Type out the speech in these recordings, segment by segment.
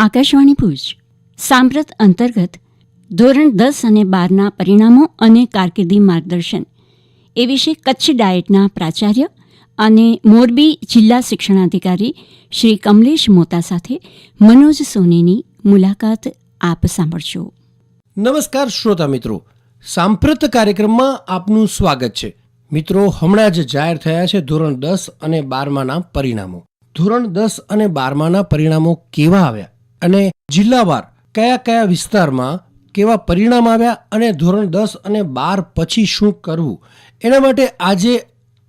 આકાશવાણી ભુજ. સાંપ્રત અંતર્ગત ધોરણ દસ અને બારના પરિણામો અને કારકિર્દી માર્ગદર્શન. એ વિશે કચ્છ ડાયટના પ્રાચાર્ય અને મોરબી જિલ્લા શિક્ષણાધિકારી શ્રી કમલેશ મોતા સાથે મનોજ સોનીની મુલાકાત આપ સાંભળશો નમસ્કાર શ્રોતા મિત્રો. સાંપ્રત કાર્યક્રમમાં આપનું સ્વાગત છે. મિત્રો, હમણાં જ જાહેર થયા છે ધોરણ દસ અને બારમાના પરિણામો. ધોરણ દસ અને બારમાના પરિણામો કેવા આવ્યા? અને જિલ્લાવાર કયા કયા વિસ્તારમાં કેવા પરિણામ આવ્યા અને ધોરણ દસ અને બાર પછી શું કરવું? એના માટે આજે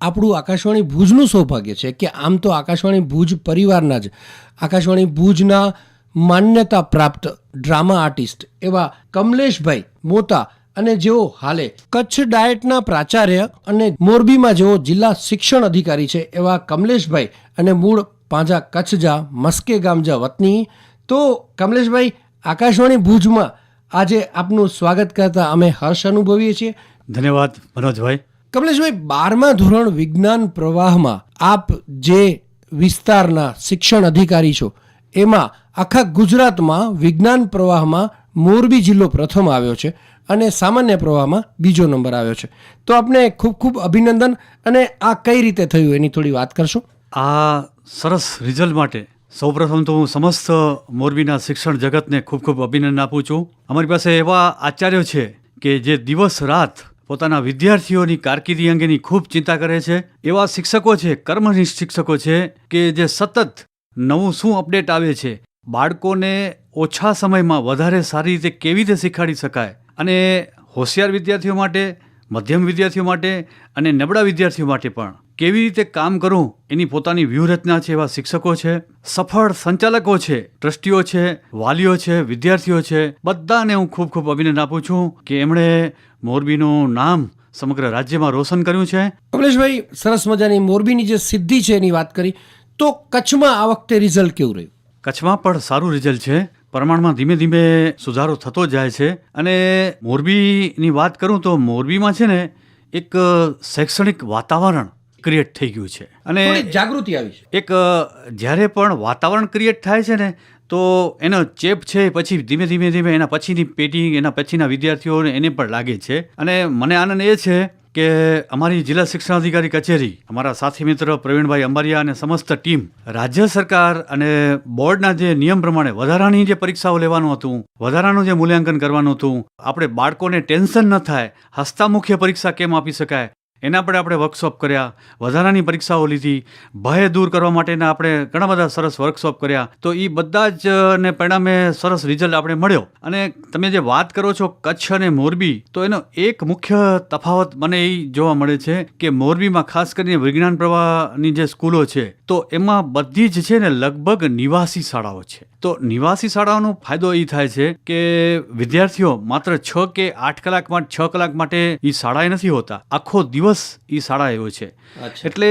આપણું આકાશવાણી ભુજનું સૌભાગ્ય છે કે આમ તો આકાશવાણી ભુજ પરિવારના જ, આકાશવાણી ભુજના માન્યતા પ્રાપ્ત ડ્રામા આર્ટિસ્ટ એવા કમલેશભાઈ મોતા અને જેઓ હાલે કચ્છ ડાયટના પ્રાચાર્ય અને મોરબીમાં જેઓ જિલ્લા શિક્ષણ અધિકારી છે એવા કમલેશભાઈ અને મૂળ પાંજા કચ્છજા મસ્કે ગામજા વતની તો કમલેશભાઈ આકાશવાણી ભુજમાં આજે આપનું સ્વાગત કરતા અમે હર્ષ અનુભવીએ છીએ. ધન્યવાદ મનોજભાઈ. કમલેશભાઈ બારમા ધોરણ વિજ્ઞાન પ્રવાહમાં આપ જે વિસ્તારના શિક્ષણ અધિકારી છો એમાં આખા ગુજરાતમાં વિજ્ઞાન પ્રવાહમાં મોરબી જિલ્લો પ્રથમ આવ્યો છે અને સામાન્ય પ્રવાહમાં બીજો નંબર આવ્યો છે. તો આપને ખૂબ ખૂબ અભિનંદન અને આ કઈ રીતે થયું એની થોડી વાત કરશો? આ સરસ રિઝલ્ટ માટે સૌપ્રથમ તો હું સમસ્ત મોરબીના શિક્ષણ જગતને ખૂબ ખૂબ અભિનંદન આપું છું. અમારી પાસે એવા આચાર્યો છે કે જે દિવસ રાત પોતાના વિદ્યાર્થીઓની કારકિર્દી અંગેની ખૂબ ચિંતા કરે છે. એવા શિક્ષકો છે, કર્મનિષ્ઠ શિક્ષકો છે કે જે સતત નવું શું અપડેટ આવે છે, બાળકોને ઓછા સમયમાં વધારે સારી રીતે કેવી રીતે શીખવાડી શકાય અને હોશિયાર વિદ્યાર્થીઓ માટે, મધ્યમ વિદ્યાર્થીઓ માટે અને નબળા વિદ્યાર્થીઓ માટે પણ. કેવી રીતે કામ કરવું એની પોતાની વ્યૂહરચના છે એવા શિક્ષકો છે સફળ સંચાલકો છે ટ્રસ્ટીઓ છે વાલીઓ છે વિદ્યાર્થીઓ છે બધાને હું ખૂબ ખૂબ અભિનંદન આપું છું કે એમણે મોરબીનું નામ સમગ્ર રાજ્યમાં રોશન કર્યું છે. કમલેશભાઈ સરસ મજાની મોરબીની જે સિદ્ધિ છે એની વાત કરી તો કચ્છમાં આ વખતે રિઝલ્ટ કેવું રહ્યું? કચ્છમાં પણ સારું રિઝલ્ટ છે. પ્રમાણમાં ધીમે ધીમે સુધારો થતો જાય છે. અને મોરબીની વાત કરું તો મોરબીમાં છે ને એક શૈક્ષણિક વાતાવરણ ક્રિએટ થઈ ગયું છે. અને જાગૃતિ આવી છે. એક જ્યારે પણ વાતાવરણ ક્રિએટ થાય છે ને તો એનો ચેપ છે પછી ધીમે ધીમે ધીમે એના પછીની પેઢી એના પછીના વિદ્યાર્થીઓને એને પણ લાગે છે. અને મને આનંદ એ છે કે અમારી જિલ્લા શિક્ષણાધિકારી કચેરી અમારા સાથી મિત્ર પ્રવીણભાઈ અંબારિયા અને સમસ્ત ટીમ રાજ્ય સરકાર અને બોર્ડના જે નિયમ પ્રમાણે વધારાની જે પરીક્ષાઓ લેવાનું હતું વધારાનું જે મૂલ્યાંકન કરવાનું હતું આપણે બાળકોને ટેન્શન ન થાય હસ્તામુખ્ય પરીક્ષા કેમ આપી શકાય? એના પર આપણે વર્કશોપ કર્યા, વધારાની પરીક્ષાઓ લીધી, ભય દૂર કરવા માટેના આપણે ઘણા બધા સરસ વર્કશોપ કર્યા. તો એ બધા જ, ને પરિણામે સરસ રિઝલ્ટ આપણે મળ્યો. અને તમે જે વાત કરો છો કચ્છ અને મોરબી, તો એનો એક મુખ્ય તફાવત મને એ જોવા મળે છે કે મોરબીમાં ખાસ કરીને વિજ્ઞાન પ્રવાહની જે સ્કૂલો છે, તો એમાં બધી જ છે ને લગભગ નિવાસી શાળાઓ છે. તો નિવાસી શાળાઓનો ફાયદો એ થાય છે કે વિદ્યાર્થીઓ માત્ર છ કે આઠ કલાક માટે છ કલાક માટે એ શાળાએ નથી હોતા. આખો દિવસ એ શાળા એવો છે. એટલે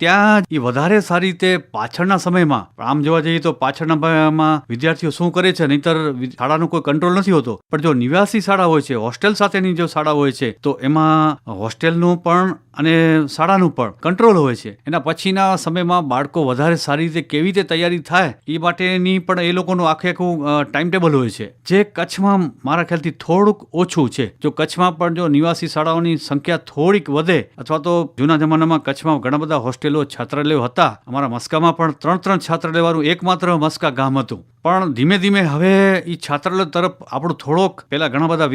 ત્યાં એ વધારે સારી રીતે પાછળના સમયમાં આમ જોવા જઈએ તો પાછળના સમયમાં વિદ્યાર્થીઓ શું કરે છે નહીતર શાળાનો કોઈ કંટ્રોલ નથી હોતો. પણ જો નિવાસી શાળા હોય છે હોસ્ટેલ સાથેની જો શાળા હોય છે તો એમાં હોસ્ટેલનું પણ અને શાળાનું પણ કંટ્રોલ હોય છે. એના પછીના સમયમાં બાળકો વધારે સારી રીતે કેવી રીતે તૈયારી થાય એ માટેની પણ એ લોકોનું આખે આખું ટાઈમ ટેબલ હોય છે. જે કચ્છમાં મારા ખ્યાલથી થોડુંક ઓછું છે. જો કચ્છમાં પણ જો નિવાસી શાળાઓની સંખ્યા થોડીક વધે અથવા તો જૂના જમાનામાં કચ્છમાં ઘણા બધા હોસ્ટેલો છાત્રાલયો હતા. અમારા મસ્કામાં પણ ત્રણ ત્રણ છાત્રાલયવાળું એકમાત્ર મસ્કા ગામ હતું. પણ ધીમે ધીમે હવે એ છાત્રાલય તરફ આપણું થોડોક, પેલા ઘણા બધા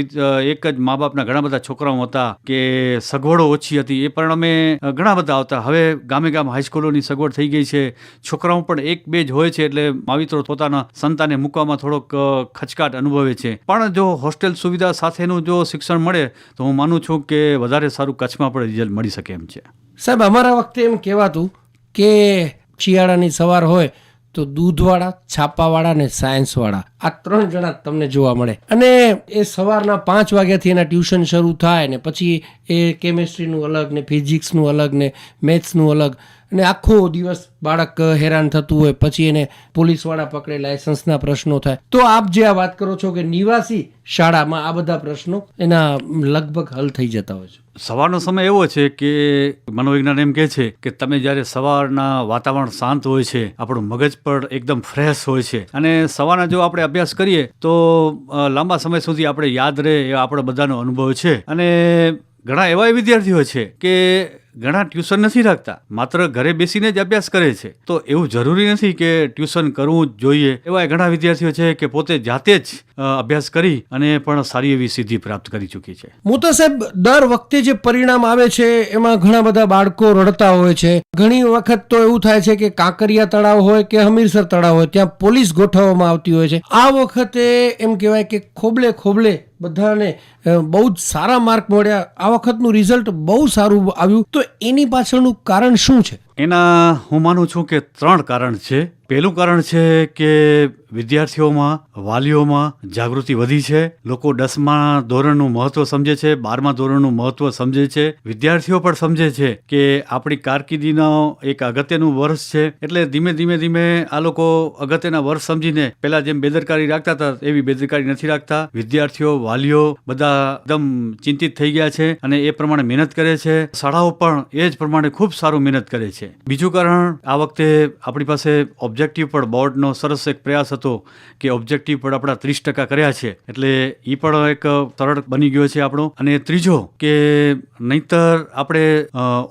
એક જ મા બાપના ઘણા બધા છોકરાઓ હતા કે સગવડો ઓછી હતી. એ પરિણામે ઘણા બધા આવતા. હવે ગામે ગામ હાઈસ્કૂલોની સગવડ થઈ ગઈ છે. છોકરાઓ પણ એક બે જ હોય છે એટલે માવિત્રો પોતાના સંતાને મૂકવામાં થોડોક ખચકાટ અનુભવે છે. પણ જો હોસ્ટેલ સુવિધા સાથેનું જો શિક્ષણ મળે, તો હું માનું છું કે વધારે સારું કચ્છમાં પણ રિઝલ્ટ મળી શકે એમ છે. સાહેબ, અમારા વખતે એમ કહેવાતું કે શિયાળાની સવાર હોય તો દૂધવાળા, છાપાવાળા અને સાયન્સવાળા, આ ત્રણ જણા તમને જોવા મળે. અને એ સવારના પાંચ વાગ્યાથી એના ટ્યુશન શરૂ થાય ને પછી એ કેમેસ્ટ્રીનું અલગ ને ફિઝિક્સનું અલગ ને મેથ્સનું અલગ. અને આખો દિવસ બાળક હેરાન થતું હોય, પછી એને પોલીસવાળા પકડે, લાયસન્સના પ્રશ્નો થાય. તો આપ જે આ વાત કરો છો કે નિવાસી શાળામાં આ બધા પ્રશ્નો એના લગભગ હલ થઈ જતા હોય છે. સવારનો સમય એવો છે કે મનોવિજ્ઞાન એમ કહે છે કે તમે જ્યારે સવારના વાતાવરણ શાંત હોય છે, આપણું મગજ પણ એકદમ ફ્રેશ હોય છે. અને સવારના જો આપણે અભ્યાસ કરીએ, તો લાંબા સમય સુધી આપણે યાદ રહે એ આપણા બધાનો અનુભવ છે. અને ઘણા એવા વિદ્યાર્થીઓ છે કે ઘણા ટ્યુશન નથી રાખતા, માત્ર ઘરે બેસીને જ અભ્યાસ કરે છે. તો એવું જરૂરી નથી કે ટ્યુશન કરવું જ જોઈએ. એવા ઘણા વિદ્યાર્થીઓ છે કે પોતે જાતે જ અભ્યાસ કરી અને પણ સારી એવી સિદ્ધિ પ્રાપ્ત કરી ચૂકી છે. મોટા સાહેબ, દર વખતે જે પરિણામ આવે છે, એમાં ઘણા બધા બાળકો રડતા હોય છે. ઘણી વખત તો એવું થાય છે કે કાંકરિયા તળાવ હોય કે હમીરસર તળાવ હોય, ત્યાં પોલીસ ગોઠવવામાં આવતી હોય છે. આ વખતે એમ કહેવાય કે ખોબલે ખોબલે બધાને બહુ જ સારા માર્ક મળ્યા. આ વખતનું રિઝલ્ટ બહુ સારું આવ્યું. તો એની પાછળનું કારણ શું છે? એના હું માનું છું કે ત્રણ કારણ છે. પહેલું કારણ છે કે વિદ્યાર્થીઓમાં, વાલીઓમાં જાગૃતિ વધી છે. લોકો દસમા ધોરણનું મહત્વ સમજે છે, બારમા ધોરણનું મહત્વ સમજે છે. વિદ્યાર્થીઓ પણ સમજે છે કે આપણી કારકિર્દીનો એક અગત્યનું વર્ષ છે. એટલે ધીમે ધીમે ધીમે આ લોકો અગત્યના વર્ષ સમજીને પહેલાં જેમ બેદરકારી રાખતા હતા, એવી બેદરકારી નથી રાખતા. વિદ્યાર્થીઓ, વાલીઓ બધા એકદમ ચિંતિત થઈ ગયા છે અને એ પ્રમાણે મહેનત કરે છે. શાળાઓ પણ એ જ પ્રમાણે ખૂબ સારું મહેનત કરે છે. બીજું કારણ, આ વખતે આપણી પાસે ઓબ્જેક્ટિવ પર બોર્ડનો સરસ એક પ્રયાસ હતો કે ઓબ્જેક્ટિવ પર આપણા ત્રીસ ટકા કર્યા છે. એટલે એ પણ એક સરળ બની ગયો છે આપણો. અને ત્રીજો કે નહીતર આપણે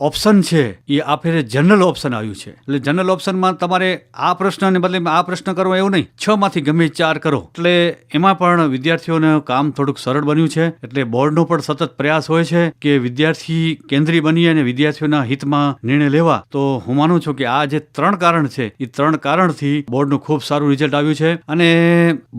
ઓપ્શન છે એ આ ફેરે જનરલ ઓપ્શન આવ્યું છે. એટલે જનરલ ઓપ્શનમાં તમારે આ પ્રશ્નને બદલે આ પ્રશ્ન કરવો એવું નહીં. છ માંથી ગમે ચાર કરો. એટલે એમાં પણ વિદ્યાર્થીઓને કામ થોડુંક સરળ બન્યું છે. એટલે બોર્ડનો પણ સતત પ્રયાસ હોય છે કે વિદ્યાર્થી કેન્દ્રી બની અને વિદ્યાર્થીઓના હિતમાં નિર્ણય લેવા. તો હું માનું છું કે આ જે ત્રણ કારણ છે એ ત્રણ કારણથી બોર્ડનું ખૂબ સારું રિઝલ્ટ આવ્યું છે અને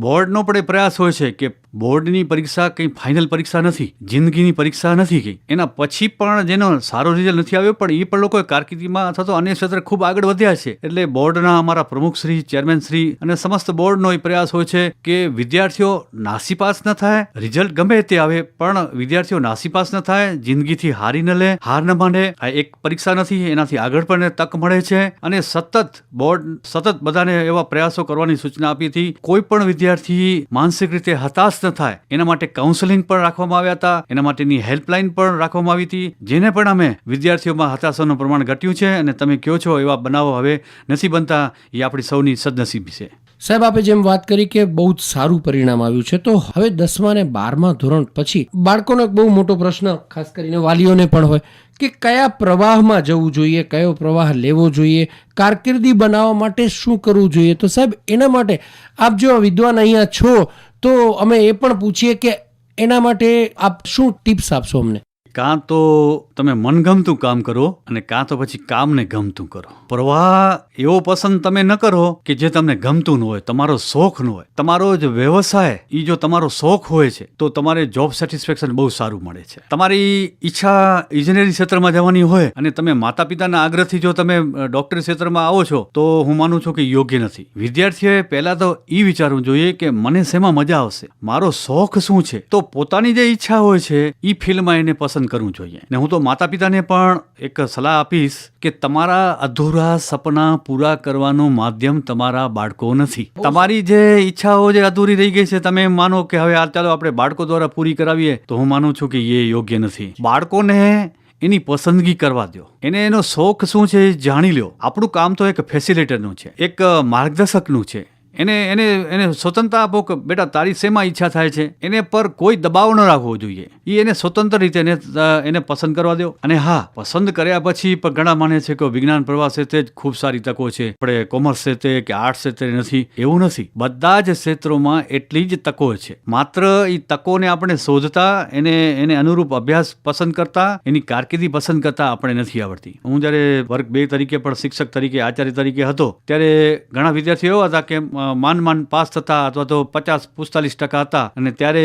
બોર્ડનો પણ એ પ્રયાસ હોય છે કે બોર્ડની પરીક્ષા કંઈ ફાઇનલ પરીક્ષા નથી, જિંદગીની પરીક્ષા નથી કંઈ. એના પછી પણ જેનો સારો રિઝલ્ટ નથી આવ્યો, પણ એ પણ લોકોએ કારકિર્દીમાં અથવા તો અન્ય ક્ષેત્રે ખૂબ આગળ વધ્યા છે. એટલે બોર્ડના અમારા પ્રમુખશ્રી ચેરમેનશ્રી અને સમસ્ત બોર્ડનો એ પ્રયાસ હોય છે કે વિદ્યાર્થીઓ નાસીપાસ ન થાય રિઝલ્ટ ગમે તે આવે, પણ વિદ્યાર્થીઓ નાસીપાસ ન થાય, જિંદગીથી હારી ન લે, હાર ન માને, આ એક પરીક્ષા નથી, એનાથી આગળ પણ તક મળે છે. અને સતત બોર્ડ, સતત બધાને એવા પ્રયાસો કરવાની સૂચના આપી હતી. કોઈ પણ વિદ્યાર્થી માનસિક રીતે હતાશ ન થાય, એના માટે કાઉન્સેલિંગ પણ રાખવામાં આવ્યા હતા. એના માટેની હેલ્પલાઇન પણ રાખવામાં આવી હતી. જેને પણ અમે વિદ્યાર્થીઓમાં હતાશાનું પ્રમાણ ઘટ્યું છે અને તમે કહો છો એવા બનાવો હવે નથી બનતા, એ આપણી સૌની સદનસીબી છે. સાહેબ, આપે જેમ વાત કરી કે બહુ જ સારું પરિણામ આવ્યું છે, તો હવે દસમા ને બારમા ધોરણ પછી બાળકોનો એક બહુ મોટો પ્રશ્ન, ખાસ કરીને વાલીઓને પણ હોય, કે કયા પ્રવાહમાં જવું જોઈએ, કયો પ્રવાહ લેવો જોઈએ, કારકિર્દી બનાવવા માટે શું કરવું જોઈએ? તો સાહેબ, એના માટે આપ જો વિદ્વાન અહીંયા છો, તો અમે એ પણ પૂછીએ કે એના માટે આપ શું ટિપ્સ આપશો અમને? કાં તો તમે મનગમતું કામ કરો અને કાં તો પછી કામને ગમતું કરો. પ્રવાહ એવો પસંદ તમે ન કરો કે જે તમને ગમતું ન હોય, તમારો શોખ ન હોય. તમારો જ વ્યવસાય એ જો તમારો શોખ હોય છે, તો તમારે જોબ સેટિસ્ફેક્શન બહુ સારું મળે છે. તમારી ઈચ્છા ઇજનેરી ક્ષેત્રમાં જવાની હોય અને તમે માતા પિતાના આગ્રહથી જો તમે ડોક્ટરી ક્ષેત્રમાં આવો છો, તો હું માનું છું કે યોગ્ય નથી. વિદ્યાર્થીઓએ પહેલાં તો એ વિચારવું જોઈએ કે મને શેમાં મજા આવશે? મારો શોખ શું છે? તો પોતાની જે ઈચ્છા હોય છે એ ફિલ્ડમાં એને પસંદ કરવું જોઈએ. ને હું તો માતા પિતાને પણ એક સલાહ આપીશ કે તમારા અધૂરા સપના પૂરા કરવાનું માધ્યમ તમારા બાળકો નથી. તમારી જે ઈચ્છાઓ જે અધૂરી રહી ગઈ છે તમે માનો કે હવે આ ચાલો આપણે બાળકો દ્વારા પૂરી કરાવીએ તો હું માનું છું કે એ યોગ્ય નથી. બાળકોને એની પસંદગી કરવા દો એને એનો શોખ શું છે જાણી લો આપણું કામ તો એક ફેસિલિટેટરનું છે એક માર્ગદર્શકનું છે. એને એને એને સ્વતંત્રતા આપો કે, બેટા, તારી શેમાં ઈચ્છા થાય છે? એને પર કોઈ દબાવ ન રાખવો જોઈએ. એ એને સ્વતંત્ર રીતે એને એને પસંદ કરવા દો. અને હા, પસંદ કર્યા પછી પણ ઘણા માને છે કે વિજ્ઞાન પ્રવાહ તે જ ખૂબ સારી તકો છે. આપણે કોમર્સ છે તે કે આર્ટ્સ છે તે નથી, એવું નથી. બધા જ ક્ષેત્રોમાં એટલી જ તકો છે. માત્ર એ તકોને આપણે શોધતા, એને એને અનુરૂપ અભ્યાસ પસંદ કરતા, એની કારકિર્દી પસંદ કરતા આપણે નથી આવડતી. હું જ્યારે વર્ગ બે તરીકે પણ શિક્ષક તરીકે, આચાર્ય તરીકે હતો, ત્યારે ઘણા વિદ્યાર્થીઓ એવા હતા કે માંડ માંડ પાસ થતા અથવા તો પચાસ પિસ્તાલીસ ટકા હતા. અને ત્યારે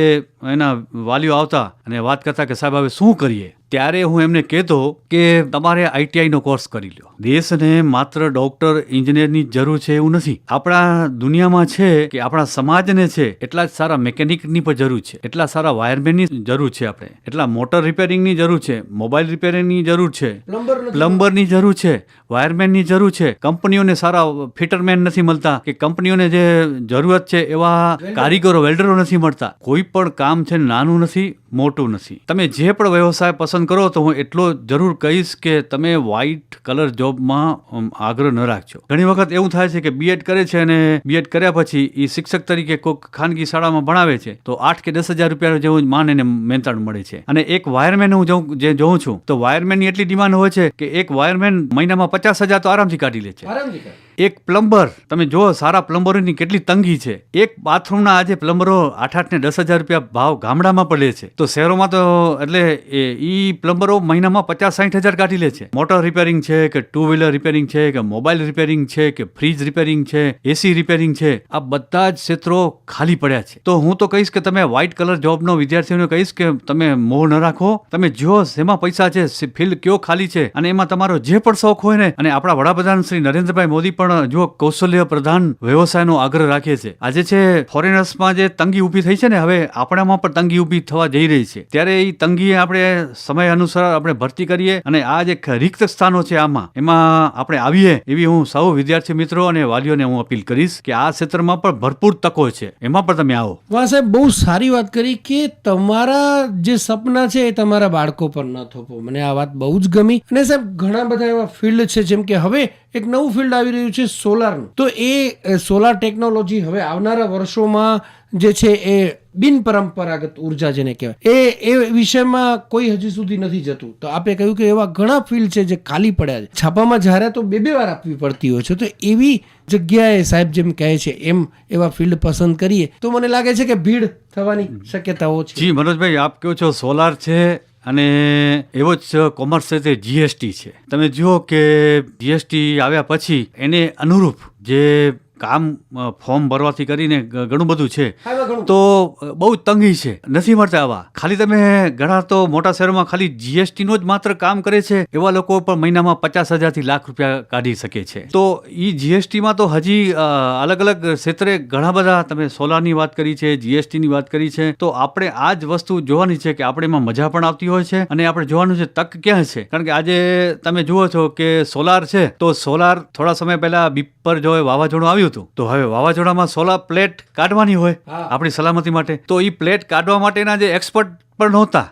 એના વાલીઓ આવતા અને વાત કરતા કે સાહેબ, હવે શું કરીએ? ત્યારે હું એમને કહેતો કે તમારે આઈટીઆઈનો કોર્સ કરી લો દેશને માત્ર ડોક્ટર એન્જિનિયરની જરૂર છે એવું નથી. આપણા દુનિયામાં છે કે આપણા સમાજને છે એટલા જ સારા મેકેનિકની પણ જરૂર છે. એટલા સારા વાયરમેનની જરૂર છે આપણે. એટલા મોટર રિપેરિંગની જરૂર છે મોબાઈલ રિપેરિંગની જરૂર છે પ્લમ્બર પ્લમ્બરની જરૂર છે વાયરમેનની જરૂર છે. કંપનીઓને સારા ફિટરમેન નથી મળતા કે કંપનીઓને જે જરૂરત છે એવા કારીગરો વેલ્ડરો નથી મળતા. કોઈ પણ કામ છે નાનું નથી મોટું નથી. તમે જે પણ વ્યવસાય પસંદ કરો તો હું એટલો જરૂર કહીશ કે તમે વ્હાઇટ કલર જોબમાં આગ્રહ ન રાખજો. ઘણી વખત એવું થાય છે કે બીએડ કરે છે અને બીએડ કર્યા પછી એ શિક્ષક તરીકે કોઈક ખાનગી શાળામાં ભણાવે છે, તો આઠ કે દસ હજાર રૂપિયા જેવું માન એને મહેનતાણ મળે છે. અને એક વાયરમેન હું જોઉં, જે જોઉં છું, તો વાયરમેનની એટલી ડિમાન્ડ હોય છે કે એક વાયરમેન મહિનામાં પચાસ હજાર તો આરામથી કાઢી લે છે. આરામથી. એક પ્લમ્બર. તમે જુઓ, સારા પ્લમ્બરોની કેટલી તંગી છે. એક બાથરૂમના આજે પ્લમ્બરો આઠ આઠ ને દસ હજાર રૂપિયા ભાવ ગામડામાં લે છે. તો શહેરોમાં તો, એટલે એ પ્લમ્બરો મહિનામાં પચાસ સાઠ હજાર કાઢી લે છે. મોટર રિપેરિંગ છે, કે ટુ વ્હીલર રિપેરિંગ છે, કે મોબાઈલ રિપેરિંગ છે, કે ફ્રીજ રિપેરિંગ છે, એસી રિપેરિંગ છે. આ બધા જ ક્ષેત્રો ખાલી પડ્યા છે. તો હું તો કહીશ કે તમે વ્હાઇટ કલર જોબનો વિદ્યાર્થીઓને કહીશ કે તમે મોહ ન રાખો. તમે જો શેમાં પૈસા છે ફિલ્ડ કયો ખાલી છે. અને એમાં તમારો જે પણ શોખ હોય ને, અને આપણા વડાપ્રધાન શ્રી નરેન્દ્રભાઈ મોદી પણ જો કૌશલ્ય પ્રધાન વ્યવસાયનો આગ્રહ રાખે છે. આજે છે ફોરેનર્સમાં જે તંગી ઊભી થઈ છે ને, હવે આપણામાં પણ તંગી ઊભી થવા જઈ રહી છે. ત્યારે એ તંગી આપણે સમય અનુસાર આપણે ભરતી કરીએ અને આ જે રિક્ત સ્થાનો છે આમાં. એમાં આપણે આવીએ એવી હું સૌ વિદ્યાર્થી મિત્રો અને વાલીઓને હું અપીલ કરીશ કે આ ક્ષેત્રમાં પણ ભરપૂર તકો છે. એમાં પણ તમે આવો. વાહ સાહેબ, બહુ સારી વાત કરી કે તમારા જે સપના છે એ તમારા બાળકો પર ન થોપો. મને આ વાત બહુ જ ગમી. અને સાહેબ, ઘણા બધા એવા ફિલ્ડ છે જેમ કે હવે એક નવું ફિલ્ડ આવી રહ્યું છે સોલારનું તો એ સોલાર ટેકનોલોજી હવે આવનારા વર્ષોમાં જે છે એ બિન પરંપરાગત ઊર્જા જેને કહેવાય એ એ વિષયમાં કોઈ હજી સુધી નથી જતું. તો આપે કહ્યું કે એવા ઘણા ફિલ્ડ છે જે ખાલી પડ્યા છે. છાપામાં જ્યારે તો બે બે વાર આપવી પડતી હોય છે. તો એવી જગ્યાએ સાહેબ જેમ કહે છે એમ એવા ફિલ્ડ પસંદ કરીએ. તો મને લાગે છે કે ભીડ થવાની શક્યતાઓ છે. જી મનોજભાઈ આપ કહો છો સોલાર છે અને એવો જ કોમર્સ છે, તે જીએસટી છે. તમે જુઓ કે જીએસટી આવ્યા પછી એને અનુરૂપ જે કામ ફોર્મ ભરવાથી કરીને ઘણું બધું છે. તો બહુ તંગી છે. નથી મળતા આવા. ખાલી તમે ઘણા તો મોટા શહેરોમાં ખાલી જીએસટી નો જ માત્ર કામ કરે છે એવા લોકો પણ મહિનામાં પચાસ હજારથી લાખ રૂપિયા કાઢી શકે છે. તો એ જીએસટીમાં તો હજી અલગ અલગ ક્ષેત્રે ઘણા બધા તમે સોલારની વાત કરી છે જીએસટીની વાત કરી છે. તો આપણે આ જ વસ્તુ જોવાની છે કે આપણે એમાં મજા પણ આવતી હોય છે અને આપણે જોવાનું છે તક ક્યાં છે. કારણ કે આજે તમે જુઓ છો કે સોલાર છે તો સોલાર થોડા સમય પહેલા બીપર જો વાવાઝોડું આવ્યું હતું. તો હવે વાવાઝોડામાં સોલાર પ્લેટ કાઢવાની હોય આપણી સલામતી માટે. તો એ પ્લેટ કાઢવા માટેના જે એક્સપર્ટ પણ નહોતા.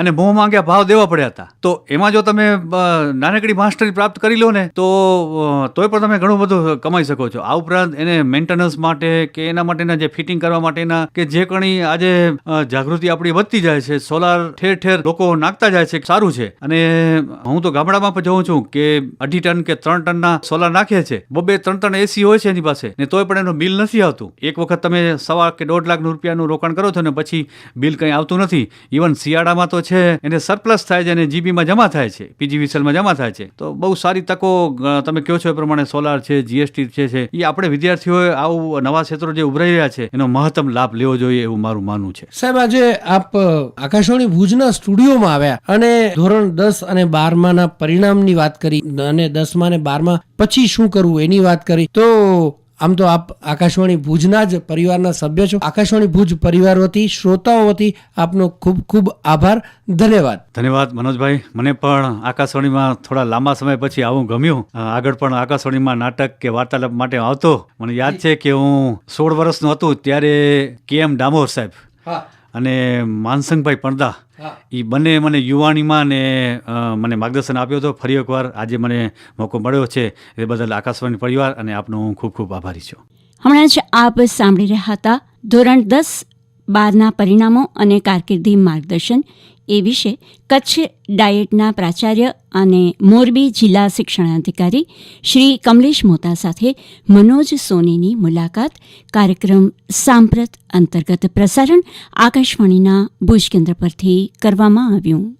અને મોં માંગ્યા ભાવ દેવા પડ્યા હતા. તો એમાં જો તમે નાનકડી માસ્ટરી પ્રાપ્ત કરી લો ને તો તોય પણ તમે ઘણું બધું કમાઈ શકો છો. આ ઉપરાંત એને મેન્ટેનન્સ માટે કે એના માટેના જે ફિટિંગ કરવા માટેના કે જે કણી આજે જાગૃતિ આપણી વધતી જાય છે સોલાર ઠેર ઠેર લોકો નાખતા જાય છે સારું છે. અને હું તો ગામડામાં પણ જોઉં છું કે અઢી ટન કે ત્રણ ટનના સોલાર નાખે છે. બબે ત્રણ ત્રણ એસી હોય છે એની પાસે ને તોય પણ એનું બિલ નથી આવતું. એક વખત તમે સવા કે દોઢ લાખ રૂપિયાનું રોકાણ કરો છો ને પછી બિલ કંઈ આવતું નથી. ઇવન શિયાળામાં તો છે, એને સરપ્લસ થાય છે અને જીબીમાં જમા થાય છે પીજીવીસીએલમાં જમા થાય છે. તો બહુ સારી તકો તમે કહો છો એ પ્રમાણે સોલાર છે જીએસટી છે એ આપણે વિદ્યાર્થીઓએ આવું નવા ક્ષેત્રો જે ઉભરાઈ રહ્યા છે, એનો મહત્તમ લાભ લેવો જોઈએ એવું મારું માનવું છે. સાહેબ, આજે આપ આકાશવાણી ભુજના સ્ટુડિયોમાં આવ્યા અને ધોરણ દસ અને બારમાના પરિણામની વાત કરી, અને દસમા અને બારમા પછી શું કરવું એની વાત કરી. તો આમ તો આપ આકાશવાણી ભુજના જ પરિવારના સભ્ય છો. આકાશવાણી ભુજ પરિવાર વતી શ્રોતાઓ વતી આપનો ખૂબ ખૂબ આભાર. ધન્યવાદ. ધન્યવાદ મનોજભાઈ. મને પણ આકાશવાણીમાં થોડા લાંબા સમય પછી આવું ગમ્યું. આગળ પણ આકાશવાણીમાં નાટક કે વાર્તાલાપ માટે આવતો. મને યાદ છે કે હું સોળ વર્ષનું હતું ત્યારે કે એમ ડામોર સાહેબ હા. અને માનસંગભાઈ પડદા. એ બંને મને યુવાનીમાં ને મને માર્ગદર્શન આપ્યો હતો. ફરી એકવાર આજે મને મોકો મળ્યો છે એ બદલ આકાશવાણી પરિવાર અને આપનો હું ખૂબ ખૂબ આભારી છું. હમણાં જ આપ સાંભળી રહ્યા હતા ધોરણ દસ બારના પરિણામો અને કારકિર્દી માર્ગદર્શન એ વિશે કચ્છ ડાયેટના પ્રાચાર્ય અને મોરબી જિલ્લા શિક્ષણાધિકારી શ્રી કમલેશ મોતા સાથે મનોજ સોનીની મુલાકાત, કાર્યક્રમ સાંપ્રત અંતર્ગત પ્રસારણ આકાશવાણીના ભુજ કેન્દ્ર પરથી કરવામાં આવ્યું.